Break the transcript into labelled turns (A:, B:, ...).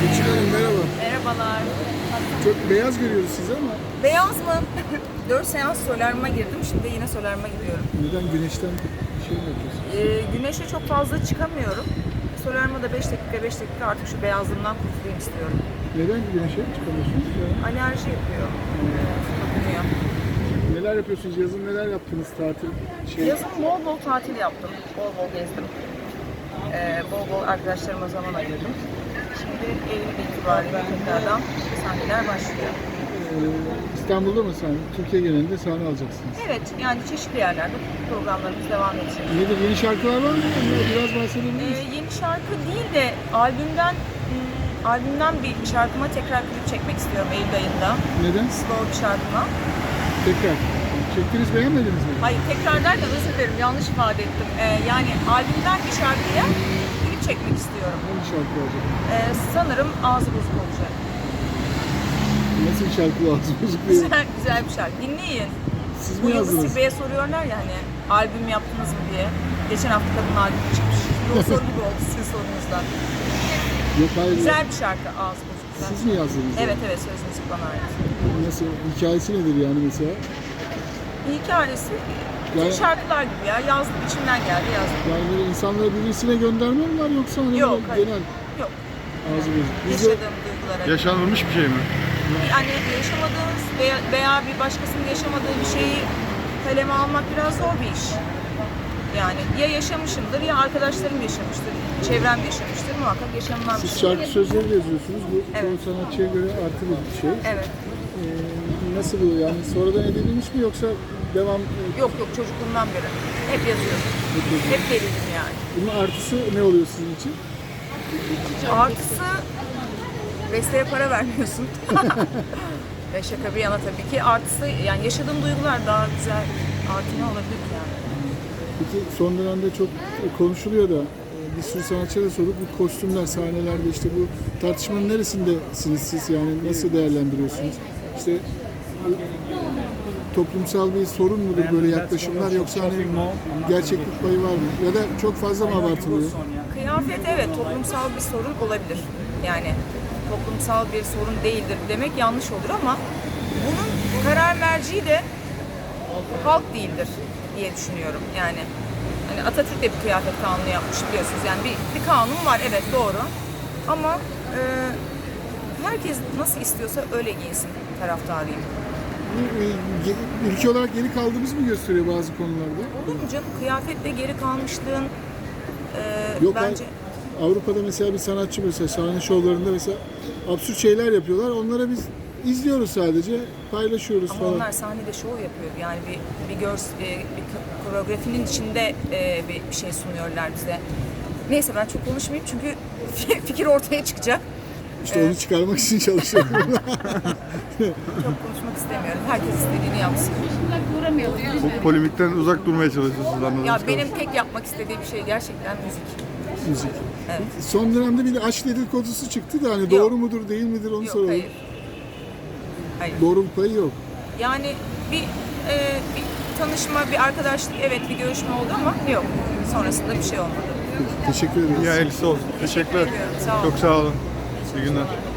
A: Seçil Hanım merhaba.
B: Merhabalar.
A: Çok beyaz görüyoruz sizi ama
B: Beyaz mı? 4 seans solaryuma girdim. Şimdi yine solaryuma gidiyorum.
A: neden güneşten bir şey mi yapıyorsunuz?
B: Ee, güneşe çok fazla çıkamıyorum. Solaryuma da 5 dakika 5 dakika artık şu beyazlığımdan kurtulayım istiyorum.
A: Neden güneşe çıkamıyorsunuz? Ya?
B: Alerji yapıyor. Dokunuyor.
A: Neler yapıyorsunuz? Yazın neler yaptınız tatil? Şey,
B: Yazın bol bol tatil yaptım. Bol bol gezdim. Ee, bol bol arkadaşlarıma zaman ayırdım. Şimdi Eylül itibariyle tekrardan sahneler başlıyor.
A: e, İstanbul'da mı sahne? Türkiye genelinde sahne alacaksınız.
B: Evet, yani çeşitli yerlerde programlarımız devam edecek.
A: Nedir? Yeni şarkılar var mı? Biraz bahsedebilir
B: Ee, yeni şarkı değil de albümden hmm, albümden bir şarkıma tekrar klip çekmek istiyorum Eylül ayında.
A: Neden?
B: Slow bir şarkıma.
A: Tekrar. Çektiniz beğenmediniz mi?
B: Hayır tekrar derken özür dilerim yanlış ifade ettim. Ee, yani albümden bir şarkıya klip çekmek istiyorum.
A: Hangi şarkı olacak?
B: Ee, sanırım ağzı bozuk olacak.
A: Nasıl bir şarkı lazım? Bozuk diye.
B: Güzel, güzel bir şarkı. Dinleyin.
A: Siz
B: Bu
A: mi
B: Yıldız
A: yazdınız?
B: Tilbe'ye soruyorlar ya hani albüm yaptınız mı diye. Geçen hafta kadın albüm çıkmış. Bu soru gibi oldu sizin sorunuzdan.
A: Yok hayır.
B: Güzel bir şarkı ağzı bozuk.
A: Siz mi yazdınız?
B: Evet evet söz müzik bana ait.
A: Nasıl? Hikayesi nedir yani mesela?
B: Hikayesi bütün
A: Yani-
B: şarkılar gibi ya. Yazdık içimden geldi yazdık.
A: Yani böyle insanları birbirine gönderme mi var yoksa hani
B: Yok, hayır.
A: genel
B: Yok.
A: ağzı de
B: Yaşadığım duygulara.
C: Yaşanılmış bir şey mi?
B: Yani yaşamadığınız veya, veya bir başkasının yaşamadığı bir şeyi kaleme almak biraz zor bir iş. Yani ya yaşamışımdır ya arkadaşlarım yaşamıştır, çevrem yaşamıştır muhakkak yaşanılan bir
A: siz
B: şey.
A: şarkı sözleri de yazıyorsunuz. Bu
B: Evet.
A: sanatçıya göre artı bir şey.
B: Evet.
A: Ee, nasıl bu yani sonradan edilmiş mi yoksa devam e,
B: Yok yok çocukluğumdan beri. Hep yazıyorum.
A: yapıyorsunuz?
B: Hep deliydim yani.
A: Bunun artısı ne oluyor sizin için?
B: Artısı besteye para vermiyorsun. Ve şaka bir yana tabii ki. Artısı yani yaşadığım duygular daha güzel. Artı ne olabilir yani?
A: Peki son dönemde çok konuşuluyor da e, bir sürü sanatçıya da sorduk. Bu kostümler, sahnelerde işte bu tartışmanın neresindesiniz siz yani nasıl değerlendiriyorsunuz? İşte toplumsal bir sorun mudur böyle yaklaşımlar yoksa hani gerçeklik payı var mı? Ya da çok fazla mı abartılıyor?
B: Kıyafet evet toplumsal bir sorun olabilir. Yani toplumsal bir sorun değildir demek yanlış olur ama bunun karar merci de halk değildir diye düşünüyorum. Yani hani Atatürk de bir kıyafet kanunu yapmış biliyorsunuz. Yani bir, bir kanun var evet doğru. Ama e, herkes nasıl istiyorsa öyle giyinsin taraftarıyım.
A: E, ge- Ülke olarak geri kaldığımız mı gösteriyor bazı konularda?
B: Olur mu canım? Kıyafetle geri kalmışlığın e,
A: Yok ben
B: bence...
A: Avrupa'da mesela bir sanatçı mesela sahne şovlarında mesela absürt şeyler yapıyorlar. Onlara biz izliyoruz sadece, paylaşıyoruz
B: Ama
A: falan.
B: onlar sahnede şov yapıyor. Yani bir bir görs e, bir ko- koreografinin içinde e, bir, bir şey sunuyorlar bize. Neyse ben çok konuşmayayım çünkü fikir ortaya çıkacak.
A: İşte onu çıkarmak için çalışıyorum.
B: Çok konuşmak istemiyorum. Herkes istediğini yapsın.
C: Bu polemikten uzak durmaya çalışıyorsunuz anladığım
B: Ya benim tek yapmak istediğim şey gerçekten müzik.
A: Müzik.
B: Evet.
A: Son dönemde bir de aşk dedikodusu çıktı da hani doğru mudur değil midir onu
B: Yok
A: soralım.
B: hayır. Hayır.
A: Doğru bir payı yok.
B: Yani bir, e, bir tanışma, bir arkadaşlık, evet bir görüşme oldu ama yok. Sonrasında bir şey olmadı.
A: Teşekkür ederiz.
C: Ya elisi olsun. Teşekkürler.
B: ediyorum, sağ olun.
C: Çok sağ olun. İyi günler.